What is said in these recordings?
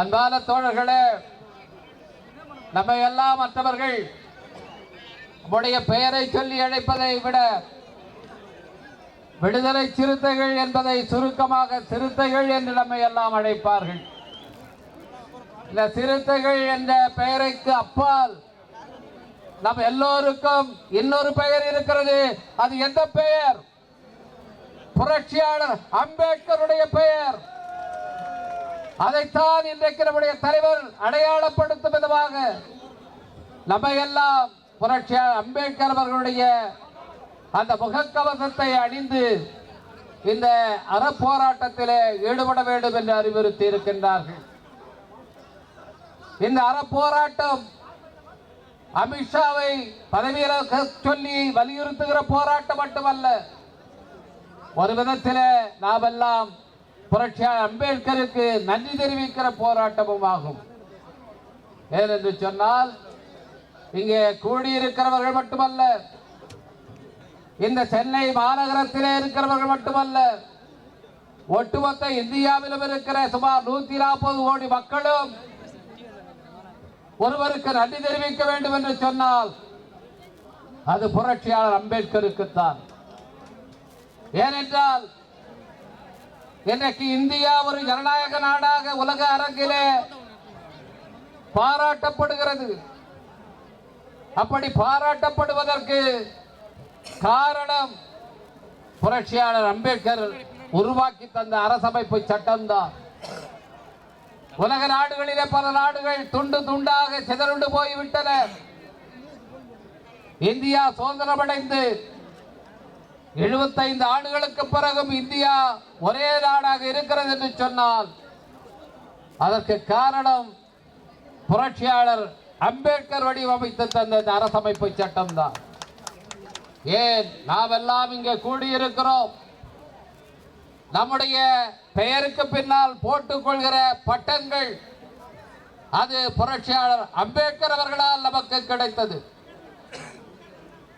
அன்பான தோழர்களே நம்ம எல்லாம் மற்றவர்கள் நம்முடைய பெயரை சொல்லி அழைப்பதை விட விடுதலை சிறுத்தைகள் என்பதை சுருக்கமாக சிறுத்தைகள் என்று நம்மை எல்லாம் அழைப்பார்கள். இந்த சிறுத்தைகள் என்ற பெயருக்கு அப்பால் நம் எல்லோருக்கும் இன்னொரு பெயர் இருக்கிறது. அது எந்த பெயர்? புரட்சியாளர் அம்பேத்கருடைய பெயர். அதைத்தான் இன்றைக்கு நம்முடைய தலைவர் அடையாளப்படுத்தும் விதமாக நம்ம எல்லாம் புரட்சியார் அம்பேத்கர் அவர்களுடைய அந்த முகக்கவசத்தை அணிந்து இந்த அறப்போராட்டத்திலே ஈடுபட வேண்டும் என்று அறிவுறுத்தி இருக்கின்றார்கள். இந்த அறப்போராட்டம் அமித்ஷாவை பதவியில சொல்லி வலியுறுத்துகிற போராட்டம் மட்டுமல்ல ஒரு விதத்தில் நாம் எல்லாம் புரட்சியாளர் அம்பேத்கருக்கு நன்றி தெரிவிக்கிற போராட்டமும் ஆகும் ஏனென்று சொன்னால் இங்கே கூடியிருக்கிறவர்கள் மட்டுமல்ல இந்த சென்னை மாநகரத்திலே இருக்கிறவர்கள் மட்டுமல்ல ஒட்டுமொத்த இந்தியாவிலும் இருக்கிற சுமார் நூத்தி நாற்பது கோடி மக்களும் ஒருவருக்கு நன்றி தெரிவிக்க வேண்டும் என்று சொன்னால் அது புரட்சியாளர் அம்பேத்கருக்குத்தான். ஏனென்றால் இன்றைக்கு இந்தியா ஒரு ஜனநாயக நாடாக உலக அரங்கிலே பாராட்டப்படுகிறது. அப்படி பாராட்டப்படுவதற்கு காரணம் புரட்சியாளர் அம்பேத்கர் உருவாக்கி தந்த அரசமைப்பு சட்டம்தான். உலக நாடுகளிலே பல நாடுகள் துண்டு துண்டாக சிதறுண்டு போய்விட்டன. இந்தியா சுதந்திரமடைந்து எழுபத்தைந்து ஆண்டுகளுக்கு பிறகும் இந்தியா ஒரே நாடாக இருக்கிறது என்று சொன்னால் அதற்கு காரணம் புரட்சியாளர் அம்பேத்கர் வடிவமைத்து தந்த இந்த அரசமைப்பு சட்டம்தான். ஏன்? நாம் எல்லாம் இங்கே கூடியிருக்கிறோம். நம்முடைய பெயருக்கு பின்னால் போட்டுக்கொள்கிற பட்டங்கள் அது புரட்சியாளர் அம்பேத்கர் அவர்களால் நமக்கு கிடைத்தது.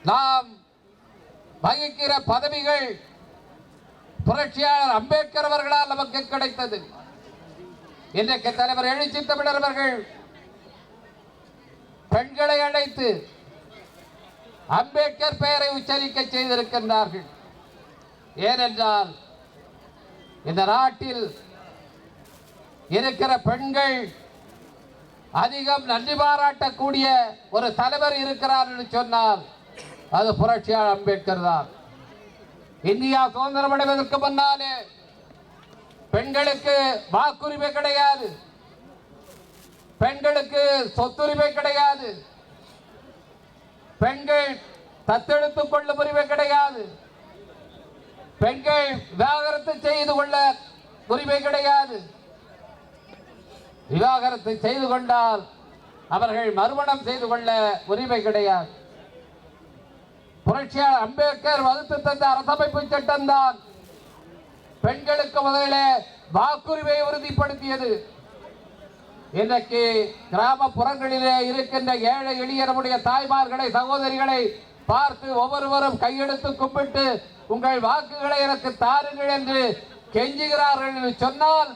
நாம் வகிக்கிற பதவிகள் புரட்சியாளர் அம்பேத்கர் அவர்களால் நமக்கு கிடைத்தது. இன்றைக்கு தலைவர் எழுச்சி தமிழர் அவர்கள் பெண்களை அழைத்து அம்பேத்கர் பெயரை உச்சரிக்க செய்திருக்கின்றார்கள். ஏனென்றால் இந்த நாட்டில் இருக்கிற பெண்கள் அதிகம் நன்றி பாராட்டக்கூடிய ஒரு தலைவர் இருக்கிறார் என்று சொன்னால் அது புரட்சியாளர் அம்பேத்கர் தான். இந்தியா சுதந்திரம் அடைவதற்கு முன்னாலே பெண்களுக்கு வாக்குரிமை கிடையாது. பெண்களுக்கு சொத்துரிமை கிடையாது. பெண்கள் தத்தெடுத்துக் கொள்ளும் உரிமை கிடையாது. பெண்கள் விவாகரத்து செய்து கொள்ள உரிமை கிடையாது. விவாகரத்து செய்து கொண்டால் அவர்கள் மறுமணம் செய்து கொள்ள உரிமை கிடையாது. புரட்சியார் அம்பேத்கர் வகுத்து தந்த அரசமைப்பு சட்டம்தான். பெண்களுக்கு முதலில் வாக்குரிமை உறுதிப்படுத்தியது. இன்றைக்கு கிராமப்புறங்களிலே இருக்கின்ற ஏழை எளிய நம்முடைய தாய்மார்களை சகோதரிகளை பார்த்து ஒவ்வொருவரும் கையெடுத்து கும்பிட்டு உங்கள் வாக்குகளை எனக்கு தாருங்கள் என்று கெஞ்சுகிறார்கள் என்று சொன்னால்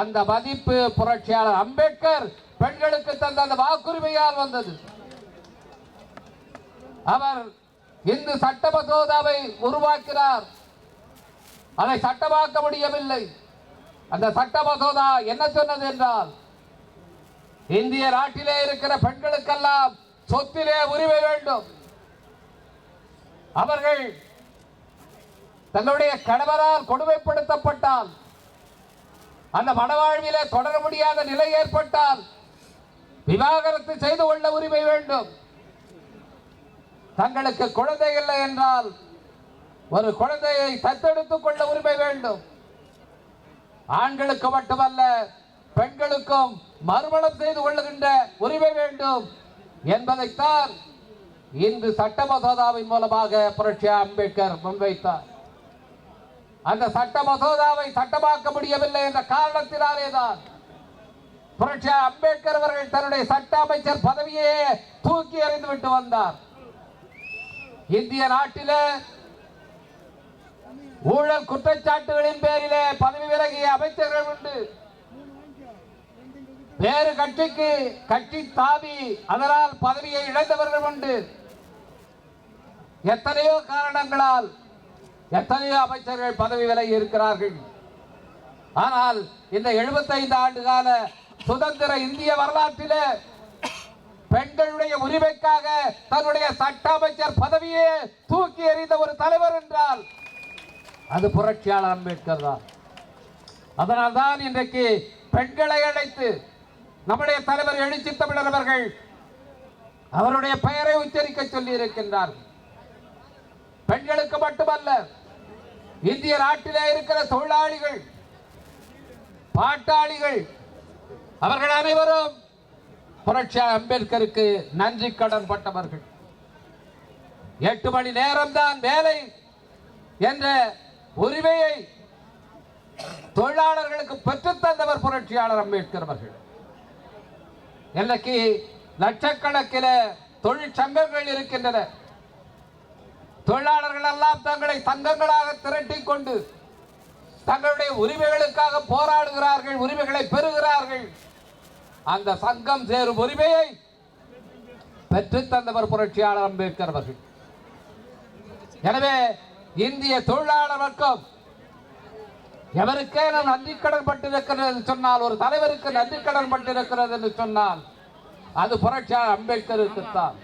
அந்த மதிப்பு புரட்சியாளர் அம்பேத்கர் பெண்களுக்கு தந்த அந்த வாக்குரிமையால் வந்தது. அவர் இந்து சட்ட மசோதாவை உருவாக்கினார். அதை சட்டமாக்க முடியவில்லை. அந்த சட்ட மசோதா என்ன சொன்னது என்றால் இந்திய நாட்டிலே இருக்கிற பெண்களுக்கெல்லாம் சொத்திலே உரிமை வேண்டும். அவர்கள் தங்களுடைய கணவரால் கொடுமைப்படுத்தப்பட்டால் அந்த மனவாழ்விலே தொடர முடியாத நிலை ஏற்பட்டால் விவாகரத்து செய்து கொள்ள உரிமை வேண்டும். தங்களுக்கு குழந்தை இல்லை என்றால் ஒரு குழந்தையை தத்தெடுத்துக் கொள்ள உரிமை வேண்டும். ஆண்களுக்கு மட்டுமல்ல பெண்களுக்கும் மறுமணம் செய்து கொள்ளுகின்ற உரிமை வேண்டும் என்பதைத்தான் இன்று சட்ட மசோதாவின் மூலமாக புரட்சி அம்பேத்கர் முன்வைத்தார். அந்த சட்ட மசோதாவை சட்டமாக்க முடியவில்லை என்ற காரணத்தினாலே தான் புரட்சி அம்பேத்கர் அவர்கள் தன்னுடைய சட்ட அமைச்சர் பதவியே தூக்கி எறிந்து விட்டு வந்தார். இந்திய நாட்டிலே ஊழல் குற்றச்சாட்டுகளின் பேரிலே பதவி விலகிய அமைச்சர்கள் உண்டு. வேறு கட்சிக்கு கட்சி தாவி அதனால் பதவியை இழந்தவர்கள் உண்டு. எத்தனையோ காரணங்களால் எத்தனையோ அமைச்சர்கள் பதவி விலகி இருக்கிறார்கள். ஆனால் இந்த 75 ஆண்டு கால சுதந்திர இந்திய வரலாற்றிலே பெண்களுடைய உரிமைக்காக தன்னுடைய சட்ட அமைச்சர் பதவியை தூக்கி எறிந்த ஒரு தலைவர் என்றால் அது புரட்சியாளர் அம்பேத்கர் தான். அதனால் தான் இன்றைக்கு பெண்களை அழைத்து நம்முடைய தலைவர் எழுச்சி தமிழர் அவர்கள் அவருடைய பெயரை உச்சரிக்க சொல்லி இருக்கின்றார் பெண்களுக்கு மட்டுமல்ல இந்திய நாட்டிலே இருக்கிற தொழிலாளிகள் பாட்டாளிகள் அவர்கள் அனைவரும் புரட்சி அம்பேத்கருக்கு நன்றி கடன் பட்டவர்கள். எட்டு மணி நேரம்தான் வேலை என்ற உரிமையை தொழிலாளர்களுக்கு பெற்றுத்தந்தவர் புரட்சியாளர் அம்பேத்கர் அவர்கள். இன்னைக்கு லட்சக்கணக்கில் தொழிற்சங்கங்கள் இருக்கின்றன. தொழிலாளர்கள் எல்லாம் தங்களை சங்கங்களாக திரட்டி கொண்டு தங்களுடைய உரிமைகளுக்காக போராடுகிறார்கள் உரிமைகளை பெறுகிறார்கள். அந்த சங்கம் சேரும் உரிமையை பெற்றுத் தந்தவர் புரட்சியாளர் அம்பேத்கர் அவர்கள். எனவே இந்திய தொழிலாளர் வர்க்கம் எவருக்கே நான் நன்றி கடன் பட்டிருக்கிறது என்று சொன்னால் ஒரு தலைவருக்கு நன்றி கடன் பட்டிருக்கிறது என்று சொன்னால் அது புரட்சியாளர் அம்பேத்கருக்குத்தான்.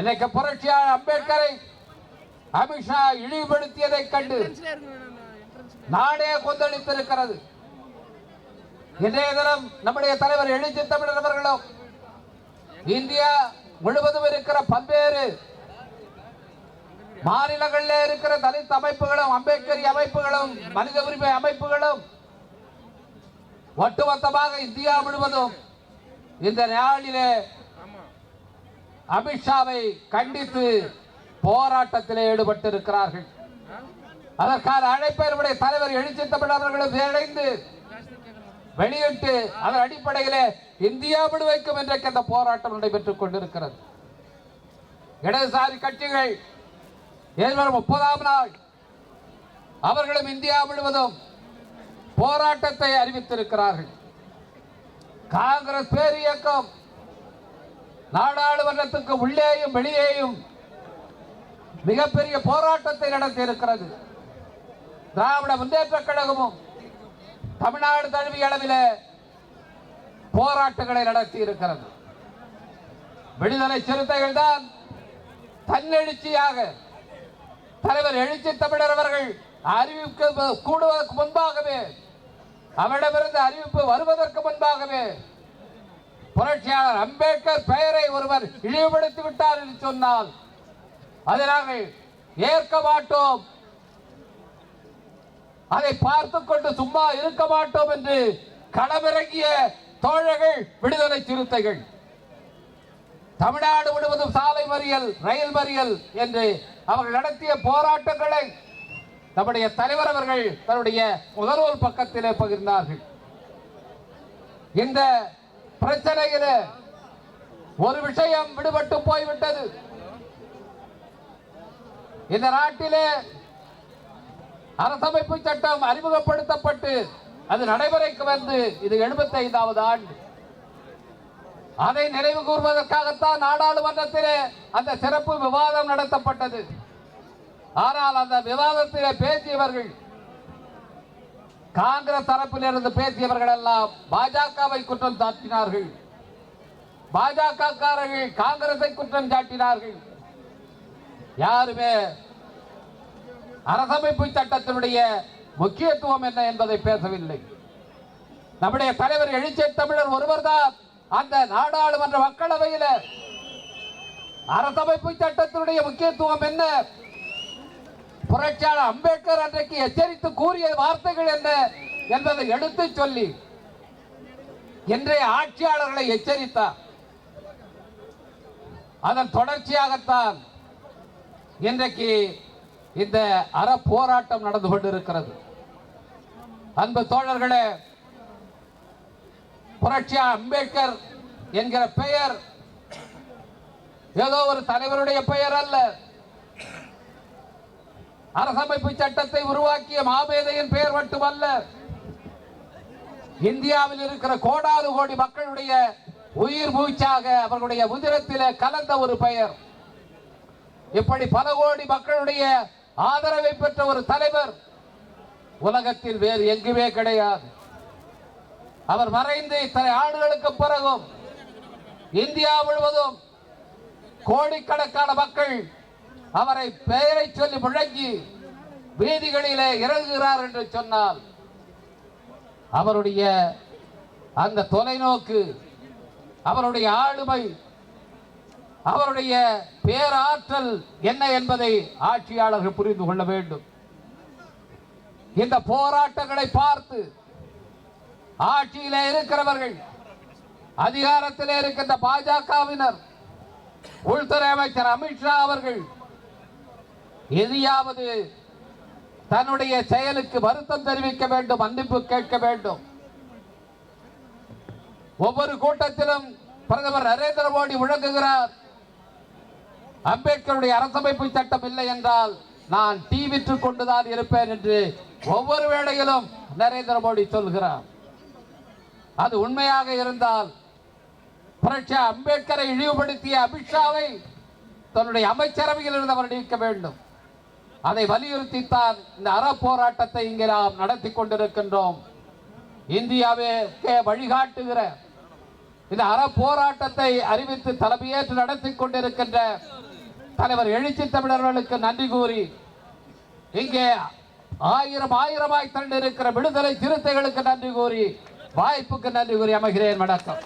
இன்னைக்கு புரட்சியாளர் அம்பேத்கரை அமித்ஷா இழிவுபடுத்தியதை கண்டு நாடே கொந்தளித்திருக்கிறது. இன்றைய தினம் நம்முடைய தலைவர் எழுச்சி தமிழர் அவர்களும் இந்தியா முழுவதும் இருக்கிற பல்வேறு மாநிலங்களில் இருக்கிற தலித் அமைப்புகளும் அம்பேத்கரி அமைப்புகளும் மனித உரிமை அமைப்புகளும் ஒட்டுமொத்தமாக இந்தியா முழுவதும் இந்த நாளிலே அமித்ஷாவை கண்டித்து போராட்டத்தில் ஈடுபட்டிருக்கிறார்கள். அதற்கான அழைப்பை நம்முடைய தலைவர் எழுச்சி தமிழர்களும் இணைந்து வெளியிட்டு அதன் அடிப்படையிலே இந்தியா விடுவைக்கும் இன்றைக்கு அந்த போராட்டம் நடைபெற்றுக் கொண்டிருக்கிறது. இடதுசாரி கட்சிகள் எதிர்வரும் முப்பதாம் நாள் அவர்களும் இந்தியா முழுவதும் போராட்டத்தை அறிவித்திருக்கிறார்கள். காங்கிரஸ் பேர் இயக்கம் நாடாளுமன்றத்துக்கு உள்ளேயும் வெளியேயும் மிகப்பெரிய போராட்டத்தை நடத்தி இருக்கிறது திராவிட முன்னேற்ற கழகமும் தமிழ்நாடு தழுவிய அளவில் போராட்டங்களை நடத்தி இருக்கிறது. விடுதலை சிறுத்தைகள் தான் தன்னெழுச்சியாக தலைவர் எழுச்சி தமிழர் அவர்கள் அறிவிக்க கூடுவதற்கு முன்பாகவே அவரிடமிருந்து அறிவிப்பு வருவதற்கு முன்பாகவே புரட்சியாளர் அம்பேத்கர் பெயரை ஒருவர் இழிவுபடுத்தி விட்டார் என்று சொன்னால் அதை நாங்கள் ஏற்க மாட்டோம். அதை பார்த்து கொண்டு சும்மா இருக்க மாட்டோம் என்று களமிறங்கிய தோழர்கள் விடுதலை சிறுத்தைகள். தமிழ்நாடு முழுவதும் சாலை மறியல் ரயில் மறியல் என்று அவர்கள் நடத்திய போராட்டங்களை நம்முடைய தலைவர் அவர்கள் தன்னுடைய முதல்வர் பக்கத்திலே பகிர்ந்தார்கள். இந்த பிரச்சனையில ஒரு விஷயம் விடுபட்டு போய்விட்டது. இந்த நாட்டிலே அரசமைப்பு சட்டம் அறிமுகப்படுத்தப்பட்டு அது நடைமுறைக்கு வந்து இது 75வது ஆண்டு. அதை நினைவு கூறுவதற்காகத்தான் நாடாளுமன்றத்திலே அந்த சிறப்பு விவாதம் நடத்தப்பட்டது. ஆனால் அந்த விவாதத்திலே பேசியவர்கள் காங்கிரஸ் தரப்பிலிருந்து பேசியவர்கள் எல்லாம் பாஜகவை குற்றம் சாட்டினார்கள். பாஜக காரர்கள் காங்கிரஸை குற்றம் சாட்டினார்கள். யாருமே அரசமைப்பு சட்டத்தினுடைய முக்கியத்துவம் என்ன என்பதை பேசவில்லை. நம்முடைய தலைவர் எழுச்சி தமிழர் ஒருவர்தான் அந்த நாடாளுமன்ற மக்களவையில அரசமைப்பு சட்டத்தினுடைய முக்கியத்துவம் என்ன? புரட்சியாளர் அம்பேத்கர் அன்றைக்கு எச்சரித்து கூறிய வார்த்தைகள் என்ன என்பதை எடுத்து சொல்லி இன்றைய ஆட்சியாளர்களை எச்சரித்தார். அதன் தொடர்ச்சியாகத்தான் இன்றைக்கு இந்த அற போராட்டம் நடந்து கொண்டிருக்கிறது. அன்பு தோழர்களே புரட்சியா அம்பேத்கர் என்கிற பெயர் ஏதோ ஒரு தலைவருடைய பெயர் அல்ல. அரசமைப்பு சட்டத்தை உருவாக்கிய மாபேதையின் பெயர் மட்டுமல்ல. இந்தியாவில் இருக்கிற கோடாறு கோடி மக்களுடைய உயிர் மூச்சாக அவர்களுடைய உதிரத்தில் கலந்த ஒரு பெயர். இப்படி பல கோடி மக்களுடைய ஆதரவை பெற்ற ஒரு தலைவர் உலகத்தில் வேறு எங்குமே கிடையாது. அவர் மறைந்து இத்தனை ஆண்டுகளுக்கு பிறகும் இந்தியா முழுவதும் கோடிக்கணக்கான மக்கள் அவரை பெயரை சொல்லி முழங்கி வீதிகளிலே இறங்குகிறார் என்று சொன்னால் அவருடைய அந்த தொலைநோக்கு அவருடைய ஆளுமை அவருடைய பேராற்றல் என்ன என்பதை ஆட்சியாளர்கள் புரிந்து கொள்ள வேண்டும். இந்த போராட்டங்களை பார்த்து ஆட்சியிலே இருக்கிறவர்கள் அதிகாரத்தில் இருக்கின்ற பாஜகவினர் உள்துறை அமைச்சர் அமித்ஷா அவர்கள் எதையாவது தன்னுடைய செயலுக்கு வருத்தம் தெரிவிக்க வேண்டும் மன்னிப்பு கேட்க வேண்டும். ஒவ்வொரு கூட்டத்திலும் பிரதமர் நரேந்திர மோடி முழங்குகிறார் அம்பேத்கருடைய அரசமைப்பு சட்டம் இல்லை என்றால் நான் தீ விற்று கொண்டுதான் இருப்பேன் என்று ஒவ்வொரு வேளையிலும் நரேந்திர மோடி சொல்கிறார். அது உண்மையாக இருந்தால் புரட்சி அம்பேத்கரை இழிவுபடுத்திய அமித்ஷாவை தன்னுடைய அமைச்சரவையில் இருந்து அவர் நீக்க வேண்டும். அதை வலியுறுத்தித்தான் இந்த அற போராட்டத்தை இங்கே நாம் நடத்தி கொண்டிருக்கின்றோம். இந்தியாவே வழிகாட்டுகிற இந்த அற போராட்டத்தை அறிவித்து தலைமையேற்று நடத்தி கொண்டிருக்கின்ற தலைவர் எழுச்சி தமிழர்களுக்கு நன்றி கூறி இங்கே ஆயிரம் ஆயிரமாய் திரண்டிருக்கிற விடுதலை சிறுத்தைகளுக்கு நன்றி கூறி வாய்ப்புக்கு நன்றி கூறி அமைகிறேன். வணக்கம்.